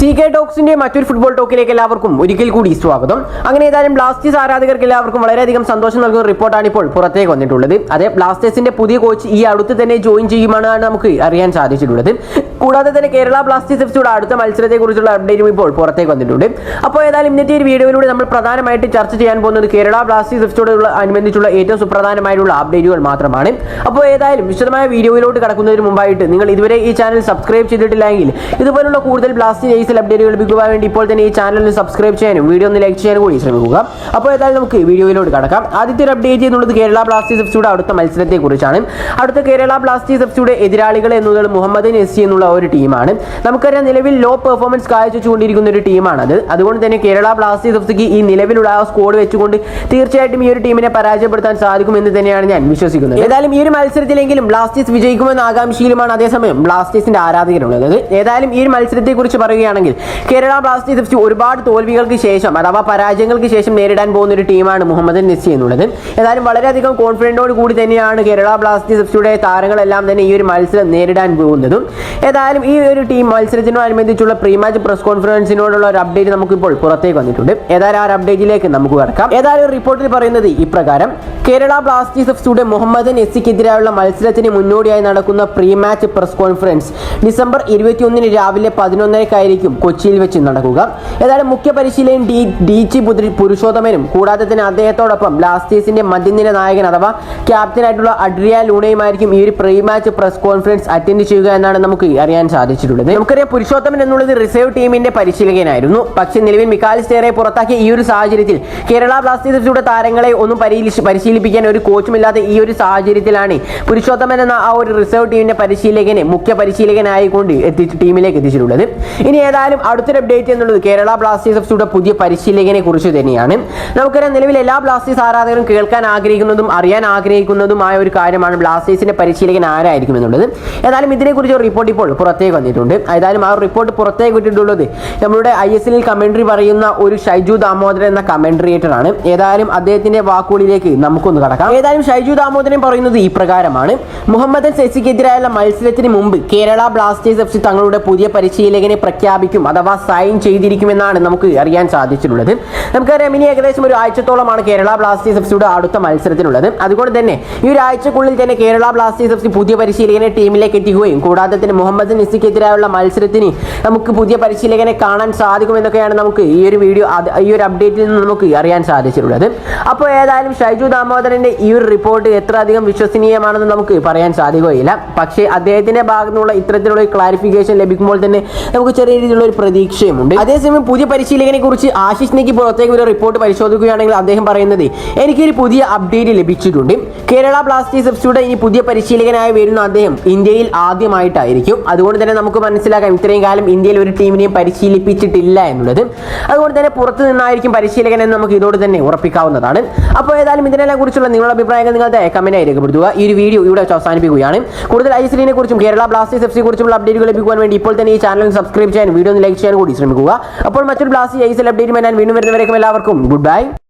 C K ടോക്സിന്റെ മറ്റൊരു football ടോക്കിലേക്ക് എല്ലാവർക്കും ഒരിക്കൽ കൂടി സ്വാഗതം. അങ്ങനെ ഏതായാലും ബ്ലാസ്റ്റേഴ്സ് ആരാധകർക്ക് എല്ലാവർക്കും വളരെയധികം സന്തോഷം നൽകുന്ന റിപ്പോർട്ടാണ് ഇപ്പോൾ പുറത്തേക്ക് വന്നിട്ടുള്ളത്. അതെ ബ്ലാസ്റ്റേഴ്സിന്റെ പുതിയ കോച്ച് ഈ അടുത്ത് തന്നെ ജോയിൻ ചെയ്യുമെന്നാണ് നമുക്ക് അറിയാൻ സാധിച്ചിട്ടുള്ളത്. കൂടാതെ തന്നെ കേരള ബ്ലാസ്റ്റേഴ്സ് എഫ്സിയുടെ അടുത്ത മത്സരത്തെക്കുറിച്ചുള്ള അപ്ഡേറ്റും ഇപ്പോൾ പുറത്തേക്ക് വന്നിട്ടുണ്ട്. അപ്പോൾ ഏതായാലും ഇന്നത്തെ ഒരു വീഡിയോയിലൂടെ നമ്മൾ പ്രധാനമായിട്ട് ചർച്ച ചെയ്യാൻ പോകുന്നത് കേരള ബ്ലാസ്റ്റേഴ്സ് എഫ്സിയോടുള്ള അനുബന്ധിച്ചുള്ള ഏറ്റവും സുപ്രധാനമായിട്ടുള്ള അപ്ഡേറ്റുകൾ മാത്രമാണ്. അപ്പോൾ ഏതായാലും വിശദമായ വീഡിയോയിലോട്ട് കടക്കുന്നതിന് മുമ്പായിട്ട് നിങ്ങൾ ഇതുവരെ ഈ ചാനൽ സബ്സ്ക്രൈബ് ചെയ്തിട്ടില്ലെങ്കിൽ ഇതുപോലുള്ള കൂടുതൽ ബ്ലാസ്റ്റേഴ്സ് ഏസിൽ അപ്ഡേറ്റുകൾ ലഭിക്കുവാൻ വേണ്ടി ഇപ്പോൾ തന്നെ ഈ ചാനൽ സബ്സ്ക്രൈബ് ചെയ്യാനും വീഡിയോ ഒന്ന് ലൈക്ക് ചെയ്യാനും കൂടി ശ്രമിക്കുക. അപ്പോൾ ഏതായാലും നമുക്ക് വീഡിയോയിലോട്ട് കടക്കാം. ആദ്യത്തെ ഒരു അപ്ഡേറ്റ് ചെയ്യുന്നത് കേരള ബ്ലാസ്റ്റേഴ്സ് എഫ്സിയുടെ അടുത്ത മത്സരത്തെക്കുറിച്ചാണ്. അടുത്ത കേരള ബ്ലാസ്റ്റേഴ്സ് എഫ്സിയുടെ എതിരാളികൾ എന്നുള്ളത് മുഹമ്മദ് നെസ്സി എന്നുള്ള ഒരു ടീമാണ്. നമുക്കറിയാം നിലവിൽ ലോ പെർഫോമൻസ് കാഴ്ചവെച്ചുകൊണ്ടിരിക്കുന്ന ഒരു ടീമാണത്. അതുകൊണ്ട് തന്നെ കേരള ബ്ലാസ്റ്റേഴ്സ് എഫ്സിക്ക് ഈ നിലവിലുള്ള ആ സ്കോഡ് വെച്ചുകൊണ്ട് തീർച്ചയായിട്ടും ഈ ഒരു ടീമിനെ പരാജയപ്പെടുത്താൻ സാധിക്കും എന്ന് തന്നെയാണ് ഞാൻ വിശ്വസിക്കുന്നത്. ഏതായാലും ഈ ഒരു മത്സരത്തിലെങ്കിലും ബ്ലാസ്റ്റേഴ്സ് വിജയിക്കുമെന്ന ആകാംക്ഷയിലുമാണ് അതേസമയം ബ്ലാസ്റ്റേഴ്സിന്റെ ആരാധകരുള്ളത്. ഏതായാലും ഈ ഒരു മത്സരത്തെക്കുറിച്ച് പറയുകയാണെങ്കിൽ കേരള ബ്ലാസ്റ്റേഴ്സ് എഫ് ഒരുപാട് തോൽവികൾക്ക് ശേഷം അഥവാ പരാജയങ്ങൾക്ക് ശേഷം നേരിടാൻ പോകുന്ന ഒരു ടീമാണ് മുഹമ്മദ് നസി എന്നുള്ളത്. ഏതായാലും വളരെയധികം കോൺഫിഡന്റോട് കൂടി തന്നെയാണ് കേരള ബ്ലാസ്റ്റേഴ്സ് എഫ്സിയുടെ താരങ്ങളെല്ലാം തന്നെ ഈ ഒരു മത്സരം നേരിടാൻ പോകുന്നതും. ഏതായാലും ഈ ഒരു ടീം മത്സരത്തിനോടനുബന്ധിച്ചുള്ള പ്രീ മാച്ച് പ്രസ് കോൺഫറൻസിനോടുള്ള ഒരു അപ്ഡേറ്റ് നമുക്കിപ്പോൾ പുറത്തേക്ക് വന്നിട്ടുണ്ട്. ഏതായാലും ആ ഒരു അപ്ഡേറ്റിലേക്ക് നമുക്ക് കടക്കാം. ഏതായാലും റിപ്പോർട്ടിൽ പറയുന്നത് ഇപ്രകാരം കേരള ബ്ലാസ്റ്റേഴ്സ് എഫ്സിയുടെ മുഹമ്മദ് നെസ്സിക്കെതിരായുള്ള മത്സരത്തിന് മുന്നോടിയായി നടക്കുന്ന pre match press conference December ഇരുപത്തിയൊന്നിന് രാവിലെ പതിനൊന്നരക്കായിരിക്കും കൊച്ചിയിൽ വെച്ച് നടക്കുക. ഏതായാലും മുഖ്യ പരിശീലകൻ ഡി ഡി ചി പുതിരി പുരുഷോത്തമനും കൂടാതെ തന്നെ അദ്ദേഹത്തോടൊപ്പം ബ്ലാസ്റ്റേഴ്സിന്റെ മധ്യനിര നായകൻ അഥവാ ക്യാപ്റ്റനായിട്ടുള്ള അഡ്രിയ ലൂണയുമായിരിക്കും ഈ ഒരു pre match press conference attend ചെയ്യുക എന്നാണ് നമുക്ക് അറിയാൻ സാധിച്ചിട്ടുള്ളത്. നമുക്കറിയാം പുരുഷോത്തമൻ എന്നുള്ളത് റിസർവ് ടീമിന്റെ പരിശീലകനായിരുന്നു. പക്ഷേ നിലവിൽ മിക്കാലിസ്റ്റേറെ പുറത്താക്കിയ ഈ ഒരു സാഹചര്യത്തിൽ കേരള ബ്ലാസ്റ്റേഴ്സിലൂടെ താരങ്ങളെ ഒന്നും പരിശീലി- പരിശീലിപ്പിക്കാൻ ഒരു കോച്ചുമില്ലാത്ത ഈ ഒരു സാഹചര്യത്തിലാണ് പുരുഷോത്തമൻ എന്ന ആ ഒരു റിസർവ് ടീമിന്റെ പരിശീലകനെ മുഖ്യ പരിശീലകനായിക്കൊണ്ട് എത്തിച്ച് ടീമിലേക്ക് എത്തിച്ചിട്ടുള്ളത്. ഇനി ഏതായാലും അടുത്തൊരു അപ്ഡേറ്റ് എന്നുള്ളത് കേരള ബ്ലാസ്റ്റേഴ്സ് എഫ്സിയുടെ പുതിയ പരിശീലകനെ കുറിച്ച് തന്നെയാണ്. നമുക്കറിയാം നിലവിൽ എല്ലാ ബ്ലാസ്റ്റേഴ്സ് ആരാധകരും കേൾക്കാൻ ആഗ്രഹിക്കുന്നതും അറിയാൻ ആഗ്രഹിക്കുന്നതുമായ ഒരു കാര്യമാണ് ബ്ലാസ്റ്റേഴ്സിന്റെ പരിശീലകൻ ആരായിരിക്കും എന്നുള്ളത്. ഏതായാലും ഇതിനെക്കുറിച്ച് ഒരു റിപ്പോർട്ട് ഇപ്പോൾ പുറത്തേക്ക് വന്നിട്ടുണ്ട്. ഏതായാലും ആ റിപ്പോർട്ട് പുറത്തേക്ക് വിട്ടിട്ടുള്ളത് നമ്മുടെ ഐ എസ് എല്ലിൽ കമൻട്രി പറയുന്ന ഒരു ഷൈജു ദാമോദരൻ എന്ന കമൻട്രിയേറ്റർ ആണ്. ഏതായാലും അദ്ദേഹത്തിന്റെ വാക്കുകളിലേക്ക് നമുക്കൊന്ന് കടക്കാം. ഏതായാലും ഷൈജു ദാമോദരൻ പറയുന്നത് ഈ പ്രകാരമാണ്. മുഹമ്മദ് സെസിക്കെതിരായുള്ള മത്സരത്തിന് മുമ്പ് കേരള ബ്ലാസ്റ്റേഴ്സ് എഫ് സി തങ്ങളുടെ പുതിയ പരിശീലകനെ പ്രഖ്യാപിക്കും അഥവാ സൈൻ ചെയ്തിരിക്കുമെന്നാണ് നമുക്ക് അറിയാൻ സാധിച്ചിട്ടുള്ളത്. നമുക്കറിയാം ഇനി ഏകദേശം ഒരു ആഴ്ചത്തോളമാണ് കേരള ബ്ലാസ്റ്റേഴ്സ് എഫ് സിയുടെ അടുത്ത മത്സരത്തിനുള്ളത്. അതുകൊണ്ട് തന്നെ ഈ ഒരു ആഴ്ചക്കുള്ളിൽ തന്നെ കേരള ബ്ലാസ്റ്റേഴ്സ് എഫ് സി പുതിയ പരിശീലകനെ ടീമിലേക്ക് എത്തിക്കുകയും കൂടാതെ തന്നെ മുഹമ്മദ് നിസിക്കെതിരായുള്ള മത്സരത്തിന് നമുക്ക് പുതിയ പരിശീലകനെ കാണാൻ സാധിക്കുമെന്നൊക്കെയാണ് നമുക്ക് ഈ ഒരു വീഡിയോ ഈ ഒരു അപ്ഡേറ്റിൽ നിന്ന് നമുക്ക് അറിയാൻ സാധിച്ചിട്ടുള്ളത്. അപ്പോൾ ഏതായാലും ഷൈജു ദാമോദരന്റെ ഈ ഒരു റിപ്പോർട്ട് എത്ര അധികം വിശ്വസനീയമാണെന്ന് നമുക്ക് പറയാൻ സാധിക്കുകയില്ല. പക്ഷേ അദ്ദേഹത്തിന്റെ ഭാഗത്തുനിന്നുള്ള ഇത്തരത്തിലുള്ള ക്ലാരിഫിക്കേഷൻ ലഭിക്കുമ്പോൾ തന്നെ നമുക്ക് ചെറിയ രീതിയിലുള്ള ഒരു പ്രതീക്ഷയുമുണ്ട്. അതേസമയം പുതിയ പരിശീലകനെ കുറിച്ച് ആശിഷ് നെക്ക് പുറത്തേക്ക് ഒരു റിപ്പോർട്ട് പരിശോധിക്കുകയാണെങ്കിൽ അദ്ദേഹം പറയുന്നത് എനിക്കൊരു പുതിയ അപ്ഡേറ്റ് ലഭിച്ചിട്ടുണ്ട്. കേരള ബ്ലാസ്റ്റേഴ്സ് എഫ്സിയുടെ ഇനി പുതിയ പരിശീലകനായി വരുന്ന അദ്ദേഹം ഇന്ത്യയിൽ ആദ്യമായിട്ടായിരിക്കും. അതുകൊണ്ട് തന്നെ നമുക്ക് മനസ്സിലാക്കാം ഇത്രയും കാലം ഇന്ത്യയിൽ ഒരു ടീമിനെയും പരിശീലിപ്പിച്ചിട്ടില്ല എന്നുള്ളത്. അതുകൊണ്ട് തന്നെ പുറത്തു നിന്നായിരിക്കും പരിശീലകൻ എന്ന് നമുക്ക് ഇതോട് തന്നെ ഉറപ്പിക്കാവുന്നതാണ്. അപ്പോൾ ഏതായാലും ഇതിനെല്ലാം കുറിച്ചുള്ള നിങ്ങളുടെ അഭിപ്രായങ്ങൾ നിങ്ങളുടെ ആയി രേഖപ്പെടുത്തുക. ഈ ഒരു വീഡിയോ ഇവിടെ വെച്ച് അവസാനിപ്പിക്കുകയാണ്. കൂടുതൽ ഐ കുറിച്ചും കേരള ബ്ലാസ്റ്റേഴ്സ് എഫ് സി കുറിച്ചുള്ള അപ്ഡേറ്റുകൾ ലഭിക്കുവാൻ വേണ്ടി ഇപ്പോൾ തന്നെ ഈ ചാനൽ സബ്സ്ക്രൈബ് ചെയ്യാൻ വീഡിയോ ഒന്ന് ലൈക്ക് ചെയ്യാൻ കൂടി ശ്രമിക്കുക. അപ്പോൾ മറ്റൊരു ബ്ലാസ്റ്റ് ഐ എസ് എൽ അപ്ഡേറ്റുമായി ഞാൻ വീണ്ടും വരുന്നവരേക്കും എല്ലാവർക്കും ഗുഡ് ബൈ